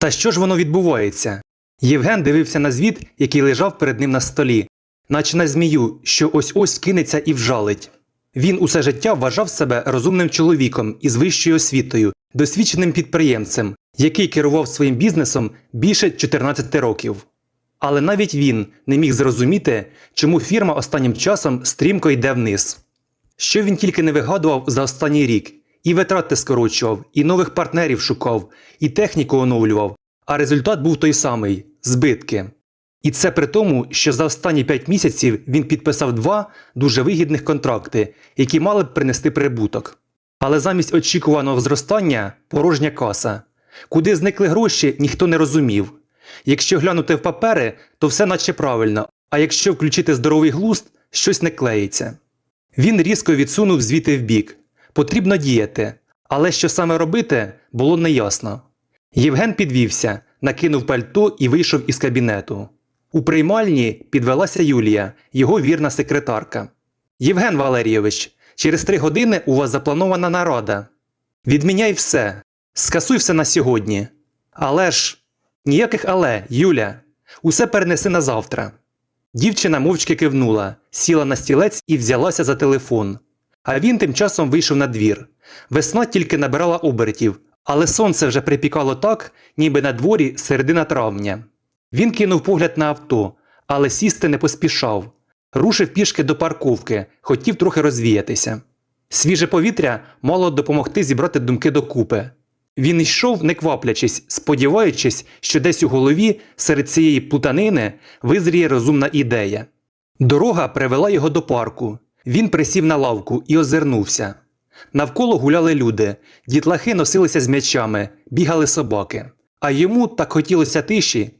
Та що ж воно відбувається? Євген дивився на звіт, який лежав перед ним на столі, наче на змію, що ось ось кинеться і вжалить. Він усе життя вважав себе розумним чоловіком із вищою освітою, досвідченим підприємцем, який керував своїм бізнесом більше 14 років. Але навіть він не міг зрозуміти, чому фірма останнім часом стрімко йде вниз. Що він тільки не вигадував за останній рік, і витрати скорочував, і нових партнерів шукав, і техніку оновлював, а результат був той самий збитки. І це при тому, що за останні 5 місяців він підписав два дуже вигідних контракти, які мали б принести прибуток. Але замість очікуваного зростання порожня каса. Куди зникли гроші, ніхто не розумів. Якщо глянути в папери, то все наче правильно, а якщо включити здоровий глузд, щось не клеїться. Він різко відсунув звіти вбік. Потрібно діяти, але що саме робити, було неясно. Євген підвівся, накинув пальто і вийшов із кабінету. У приймальні підвелася Юлія, його вірна секретарка. Євген Валерійович, через три години у вас запланована нарада. Відміняй все, скасуй все на сьогодні. Але ж ніяких але, Юля, усе перенеси на завтра. Дівчина мовчки кивнула, сіла на стілець і взялася за телефон. А він тим часом вийшов на двір. Весна тільки набирала обертів, але сонце вже припікало так, ніби на дворі середина травня. Він кинув погляд на авто, але сісти не поспішав. Рушив пішки до парковки, хотів трохи розвіятися. Свіже повітря мало допомогти зібрати думки докупи. Він йшов, не кваплячись, сподіваючись, що десь у голові серед цієї плутанини визріє розумна ідея. Дорога привела його до парку. Він присів на лавку і озирнувся. Навколо гуляли люди, дітлахи носилися з м'ячами, бігали собаки. А йому так хотілося тиші.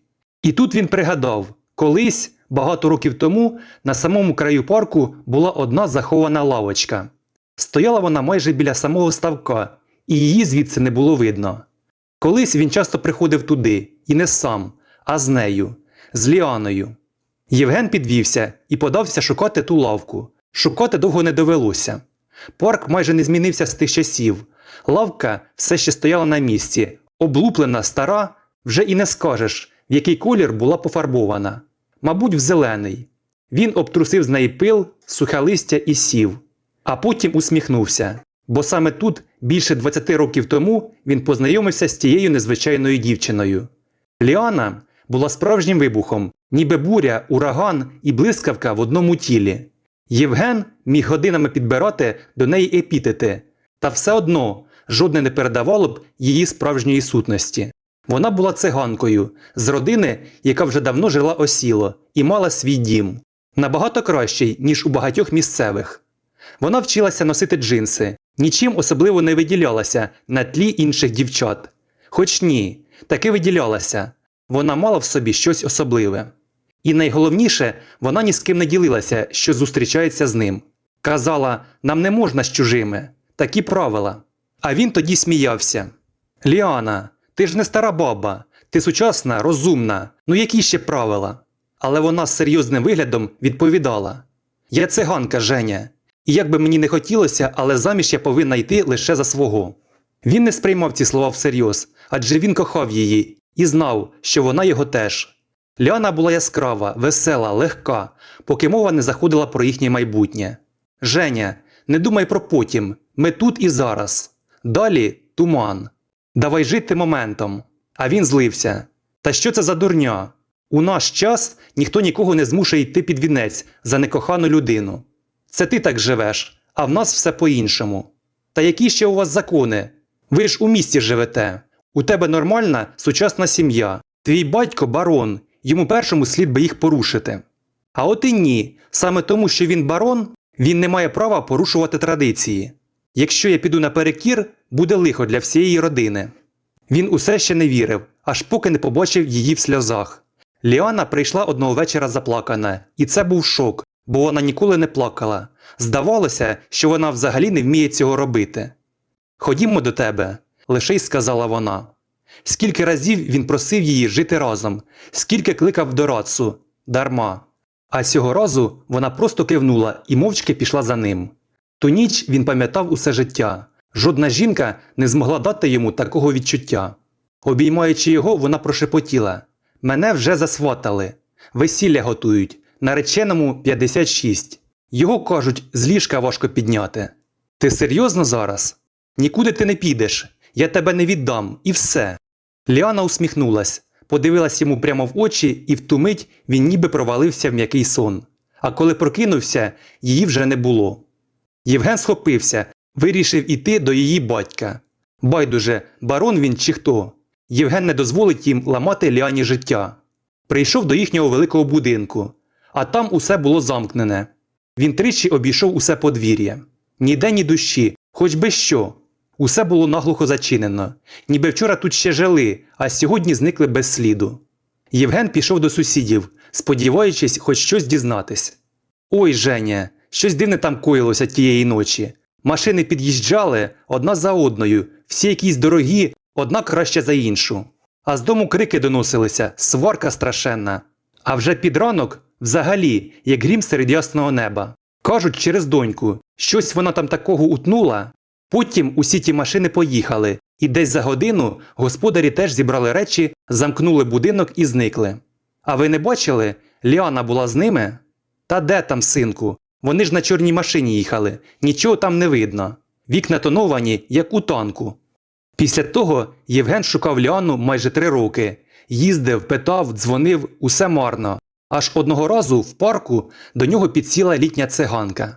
І тут він пригадав, колись, багато років тому, на самому краю парку була одна захована лавочка. Стояла вона майже біля самого ставка, і її звідси не було видно. Колись він часто приходив туди, і не сам, а з нею, з Ліаною. Євген підвівся і подався шукати ту лавку. Шукати довго не довелося. Парк майже не змінився з тих часів. Лавка все ще стояла на місці, облуплена, стара, вже і не скажеш, в який колір була пофарбована. Мабуть, в зелений. Він обтрусив з неї пил, сухе листя і сів. А потім усміхнувся, бо саме тут, більше 20 років тому, він познайомився з тією незвичайною дівчиною. Ліана була справжнім вибухом, ніби буря, ураган і блискавка в одному тілі. Євген міг годинами підбирати до неї епітети, та все одно жодне не передавало б її справжньої сутності. Вона була циганкою з родини, яка вже давно жила осіло і мала свій дім, набагато кращий, ніж у багатьох місцевих. Вона вчилася носити джинси, нічим особливо не виділялася на тлі інших дівчат. Хоч ні, таки виділялася вона мала в собі щось особливе. І найголовніше, вона ні з ким не ділилася, що зустрічається з ним. Казала, нам не можна з чужими, такі правила. А він тоді сміявся. Ліана, ти ж не стара баба, ти сучасна, розумна, ну які ще правила? Але вона з серйозним виглядом відповідала: Я циганка, Женя, і як би мені не хотілося, але заміж я повинна йти лише за свого. Він не сприймав ці слова всерйоз, адже він кохав її і знав, що вона його теж. Ліана була яскрава, весела, легка, поки мова не заходила про їхнє майбутнє. Женя, не думай про потім, ми тут і зараз. Далі туман. Давай жити моментом. А він злився. Та що це за дурня? У наш час ніхто нікого не змушує йти під вінець за некохану людину. Це ти так живеш, а в нас все по-іншому. Та які ще у вас закони? Ви ж у місті живете. У тебе нормальна сучасна сім'я. Твій батько барон, йому першому слід би їх порушити. А от і ні, саме тому, що він барон, він не має права порушувати традиції. Якщо я піду наперекір, буде лихо для всієї родини. Він усе ще не вірив, аж поки не побачив її в сльозах. Ліана прийшла одного вечора заплакана, і це був шок, бо вона ніколи не плакала. Здавалося, що вона взагалі не вміє цього робити. Ходімо до тебе, лише й сказала вона. Скільки разів він просив її жити разом, скільки кликав до рацу, дарма. А цього разу вона просто кивнула і мовчки пішла за ним. Ту ніч він пам'ятав усе життя. Жодна жінка не змогла дати йому такого відчуття. Обіймаючи його, вона прошепотіла Мене вже засватали. Весілля готують. Нареченому 56. Його кажуть, з ліжка важко підняти. Ти серйозно зараз? Нікуди ти не підеш. Я тебе не віддам, і все. Ліана усміхнулась, подивилась йому прямо в очі, і в ту мить він ніби провалився в м'який сон. А коли прокинувся, її вже не було. Євген схопився, вирішив іти до її батька. Байдуже, барон він чи хто. Євген не дозволить їм ламати Ліані життя. Прийшов до їхнього великого будинку, а там усе було замкнене. Він тричі обійшов усе подвір'я. Ніде ні душі, хоч би що. Усе було наглухо зачинено, ніби вчора тут ще жили, а сьогодні зникли без сліду. Євген пішов до сусідів, сподіваючись хоч щось дізнатись. Ой, Женя, щось дивне там коїлося тієї ночі. Машини під'їжджали одна за одною, всі якісь дорогі, одна краще за іншу. А з дому крики доносилися, сварка страшенна. А вже під ранок, взагалі, як грім серед ясного неба. Кажуть через доньку, щось вона там такого утнула. Потім усі ті машини поїхали, і десь за годину господарі теж зібрали речі, замкнули будинок і зникли. А ви не бачили? Ліана була з ними? Та де там, синку? Вони ж на чорній машині їхали, нічого там не видно. Вікна тоновані, як у танку. Після того Євген шукав Ліану майже три роки. Їздив, питав, дзвонив, усе марно. Аж одного разу в парку до нього підсіла літня циганка.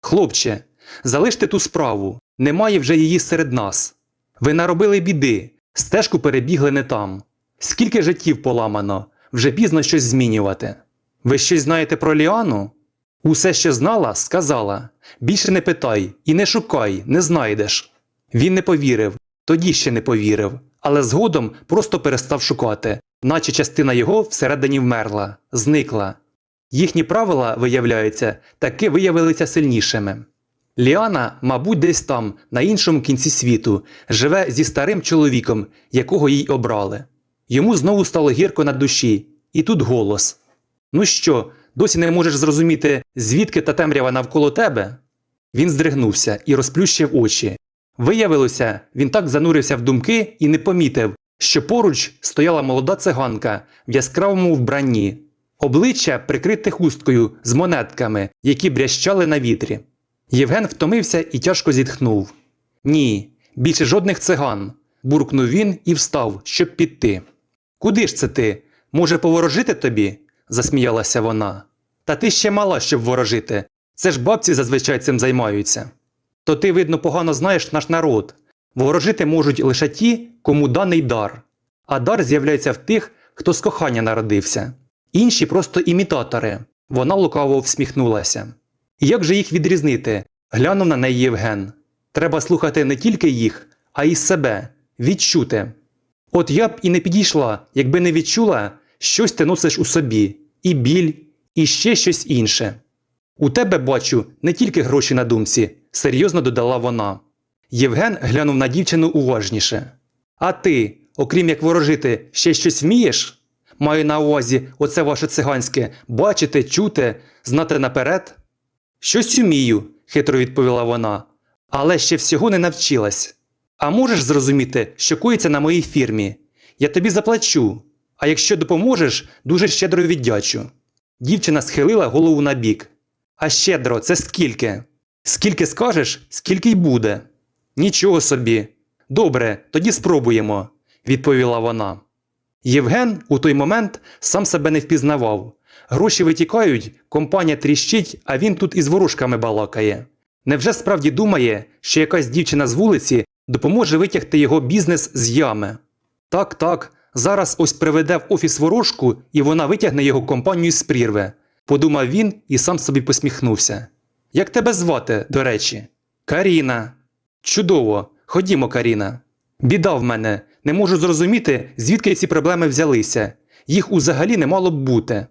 Хлопче, залиште ту справу, немає вже її серед нас. Ви наробили біди, стежку перебігли не там. Скільки життів поламано, вже пізно щось змінювати. Ви щось знаєте про Ліану? Усе, що знала, сказала. Більше не питай і не шукай, не знайдеш. Він не повірив, тоді ще не повірив, але згодом просто перестав шукати, наче частина його всередині вмерла, зникла. Їхні правила, виявляється, таки виявилися сильнішими. Ліана, мабуть, десь там, на іншому кінці світу, живе зі старим чоловіком, якого їй обрали. Йому знову стало гірко на душі, і тут голос: Ну що, досі не можеш зрозуміти, звідки та темрява навколо тебе? Він здригнувся і розплющив очі. Виявилося, він так занурився в думки і не помітив, що поруч стояла молода циганка в яскравому вбранні, обличчя прикрите хусткою з монетками, які брящали на вітрі. Євген втомився і тяжко зітхнув. Ні, більше жодних циган. буркнув він і встав, щоб піти. Куди ж це ти? Може, поворожити тобі? засміялася вона. Та ти ще мала, щоб ворожити. Це ж бабці зазвичай цим займаються. То ти, видно, погано знаєш наш народ. Ворожити можуть лише ті, кому даний дар. А дар з'являється в тих, хто з кохання народився. Інші просто імітатори. Вона лукаво всміхнулася. Як же їх відрізнити? глянув на неї Євген. Треба слухати не тільки їх, а й себе, відчути. От я б і не підійшла, якби не відчула, щось ти носиш у собі, і біль, і ще щось інше. У тебе бачу не тільки гроші на думці, серйозно додала вона. Євген глянув на дівчину уважніше. А ти, окрім як ворожити, ще щось вмієш? Маю на увазі оце ваше циганське бачити, чути, знати наперед? Щось умію, хитро відповіла вона, але ще всього не навчилась. А можеш зрозуміти, що коїться на моїй фірмі? Я тобі заплачу, а якщо допоможеш, дуже щедро віддячу. Дівчина схилила голову на бік. А щедро, це скільки? Скільки скажеш, скільки й буде. Нічого собі. Добре, тоді спробуємо, відповіла вона. Євген у той момент сам себе не впізнавав. Гроші витікають, компанія тріщить, а він тут із ворожками балакає. Невже справді думає, що якась дівчина з вулиці допоможе витягти його бізнес з ями? Так, так, зараз ось приведе в офіс ворожку, і вона витягне його компанію з прірви, подумав він і сам собі посміхнувся. Як тебе звати, до речі? Каріна. Чудово, ходімо, Каріна. Біда в мене, не можу зрозуміти, звідки ці проблеми взялися. Їх узагалі не мало б бути.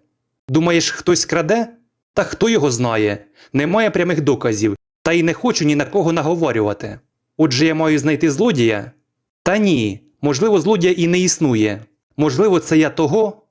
Думаєш, хтось краде? Та хто його знає? Немає прямих доказів, та й не хочу ні на кого наговорювати. Отже, я маю знайти злодія? Та ні, можливо, злодія і не існує. Можливо, це я того.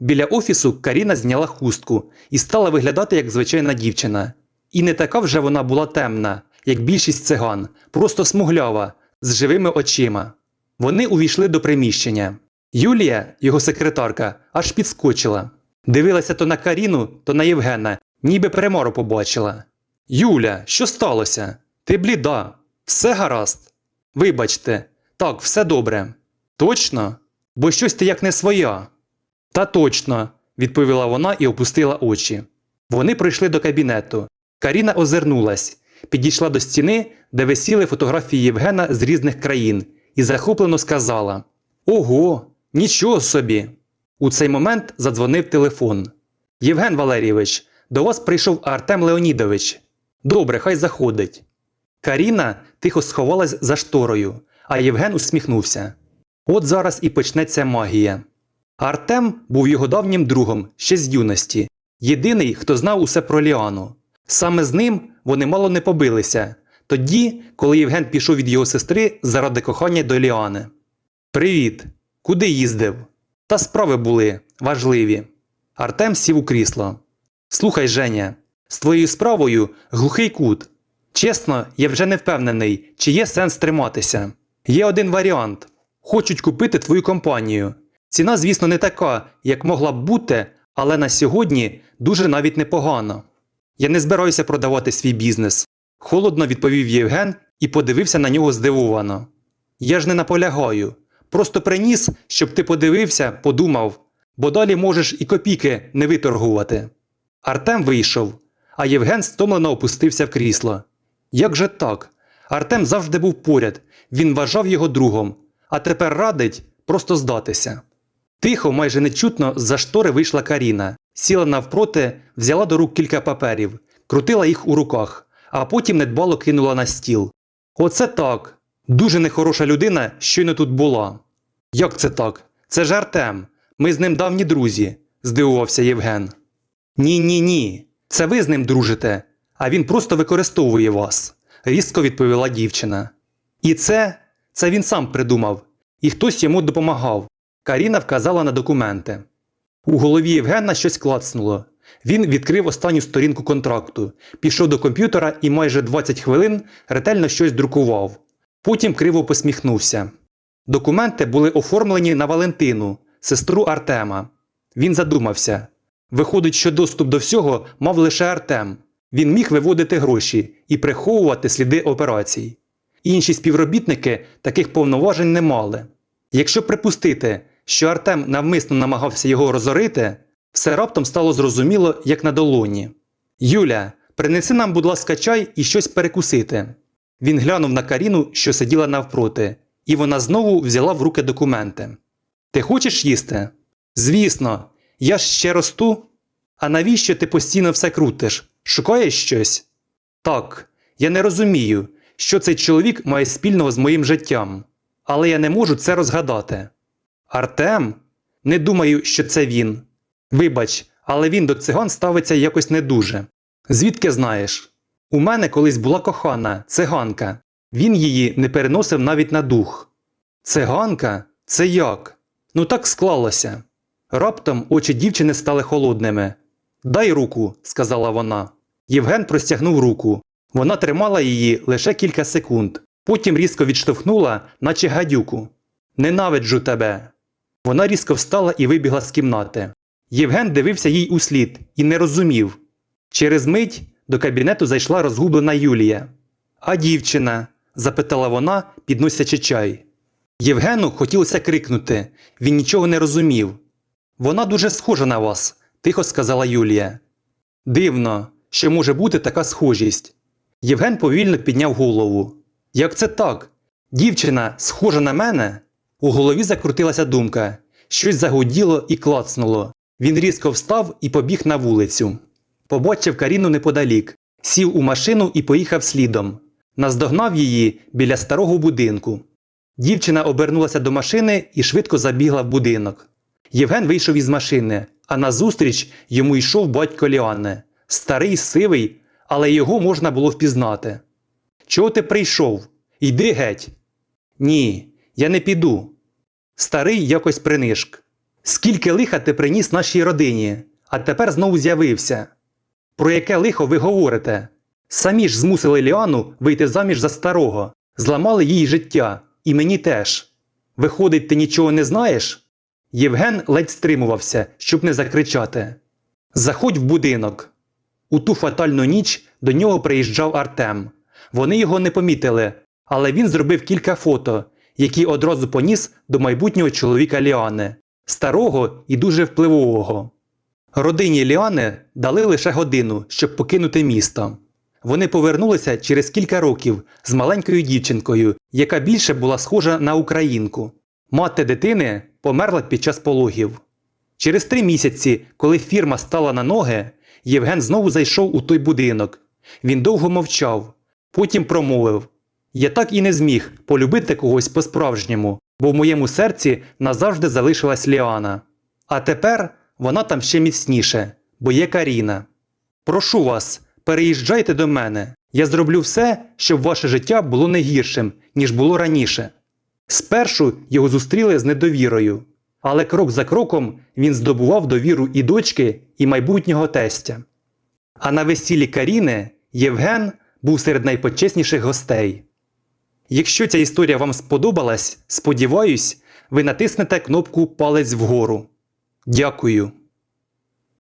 Біля офісу Каріна зняла хустку і стала виглядати як звичайна дівчина. І не така вже вона була темна, як більшість циган, просто смуглява, з живими очима. Вони увійшли до приміщення. Юлія, його секретарка, аж підскочила. Дивилася то на Каріну, то на Євгена, ніби перемору побачила. Юля, що сталося? Ти бліда. Все гаразд. Вибачте, так, все добре. Точно? Бо щось ти як не своя. Та точно, відповіла вона і опустила очі. Вони прийшли до кабінету. Каріна озирнулась, підійшла до стіни, де висіли фотографії Євгена з різних країн, і захоплено сказала: Ого, нічого собі! У цей момент задзвонив телефон. Євген Валерійович, до вас прийшов Артем Леонідович. Добре, хай заходить. Каріна тихо сховалась за шторою, а Євген усміхнувся. От зараз і почнеться магія. Артем був його давнім другом ще з юності, єдиний, хто знав усе про Ліану. Саме з ним вони мало не побилися, тоді, коли Євген пішов від його сестри заради кохання до Ліани. Привіт! Куди їздив? Та справи були важливі. Артем сів у крісло. Слухай, Женя, з твоєю справою глухий кут. Чесно, я вже не впевнений, чи є сенс триматися. Є один варіант: хочуть купити твою компанію. Ціна, звісно, не така, як могла б бути, але на сьогодні дуже навіть непогано. Я не збираюся продавати свій бізнес, холодно відповів Євген і подивився на нього здивовано. Я ж не наполягаю. Просто приніс, щоб ти подивився, подумав, бо далі можеш і копійки не виторгувати. Артем вийшов, а Євген стомлено опустився в крісло. Як же так? Артем завжди був поряд, він вважав його другом, а тепер радить просто здатися. Тихо, майже нечутно, з-за штори вийшла Каріна, сіла навпроти, взяла до рук кілька паперів, крутила їх у руках, а потім недбало кинула на стіл. Оце так. Дуже нехороша людина щойно тут була. Як це так? Це ж Артем. Ми з ним давні друзі, здивувався Євген. Ні, ні, ні. Це ви з ним дружите, а він просто використовує вас, різко відповіла дівчина. І це, це він сам придумав, і хтось йому допомагав. Каріна вказала на документи. У голові Євгена щось клацнуло. Він відкрив останню сторінку контракту, пішов до комп'ютера і майже 20 хвилин ретельно щось друкував. Потім криво посміхнувся. Документи були оформлені на Валентину, сестру Артема. Він задумався. Виходить, що доступ до всього мав лише Артем. Він міг виводити гроші і приховувати сліди операцій. Інші співробітники таких повноважень не мали. Якщо припустити, що Артем навмисно намагався його розорити, все раптом стало зрозуміло, як на долоні. Юля, принеси нам, будь ласка, чай і щось перекусити. Він глянув на Каріну, що сиділа навпроти, і вона знову взяла в руки документи. Ти хочеш їсти? Звісно, я ж ще росту. А навіщо ти постійно все крутиш? Шукаєш щось? Так, я не розумію, що цей чоловік має спільного з моїм життям, але я не можу це розгадати. Артем? Не думаю, що це він. Вибач, але він до циган ставиться якось не дуже. Звідки знаєш? У мене колись була кохана, циганка. Він її не переносив навіть на дух. Циганка? Це як? Ну так склалося. Раптом очі дівчини стали холодними. Дай руку, сказала вона. Євген простягнув руку. Вона тримала її лише кілька секунд, потім різко відштовхнула, наче гадюку. Ненавиджу тебе. Вона різко встала і вибігла з кімнати. Євген дивився їй услід і не розумів. Через мить до кабінету зайшла розгублена Юлія. А дівчина? запитала вона, підносячи чай. Євгену хотілося крикнути він нічого не розумів. Вона дуже схожа на вас, тихо сказала Юлія. Дивно, що може бути така схожість. Євген повільно підняв голову. Як це так? Дівчина схожа на мене? У голові закрутилася думка. Щось загуділо і клацнуло. Він різко встав і побіг на вулицю. Побачив Каріну неподалік, сів у машину і поїхав слідом. Наздогнав її біля старого будинку. Дівчина обернулася до машини і швидко забігла в будинок. Євген вийшов із машини, а назустріч йому йшов батько Ліани. Старий, сивий, але його можна було впізнати. Чого ти прийшов? Йди геть. Ні, я не піду. Старий якось принишк. Скільки лиха ти приніс нашій родині, а тепер знову з'явився. Про яке лихо ви говорите? Самі ж змусили Ліану вийти заміж за старого, зламали їй життя, і мені теж. Виходить, ти нічого не знаєш? Євген ледь стримувався, щоб не закричати. Заходь в будинок. У ту фатальну ніч до нього приїжджав Артем. Вони його не помітили, але він зробив кілька фото, які одразу поніс до майбутнього чоловіка Ліани, старого і дуже впливового. Родині Ліани дали лише годину, щоб покинути місто. Вони повернулися через кілька років з маленькою дівчинкою, яка більше була схожа на українку. Мати дитини померла під час пологів. Через три місяці, коли фірма стала на ноги, Євген знову зайшов у той будинок. Він довго мовчав, потім промовив: Я так і не зміг полюбити когось по-справжньому, бо в моєму серці назавжди залишилась Ліана. А тепер вона там ще міцніше, бо є Каріна. Прошу вас, переїжджайте до мене. Я зроблю все, щоб ваше життя було не гіршим, ніж було раніше. Спершу його зустріли з недовірою, але крок за кроком він здобував довіру і дочки, і майбутнього тестя. А на весіллі Каріни Євген був серед найпочесніших гостей. Якщо ця історія вам сподобалась, сподіваюсь, ви натиснете кнопку Палець вгору. Дякую.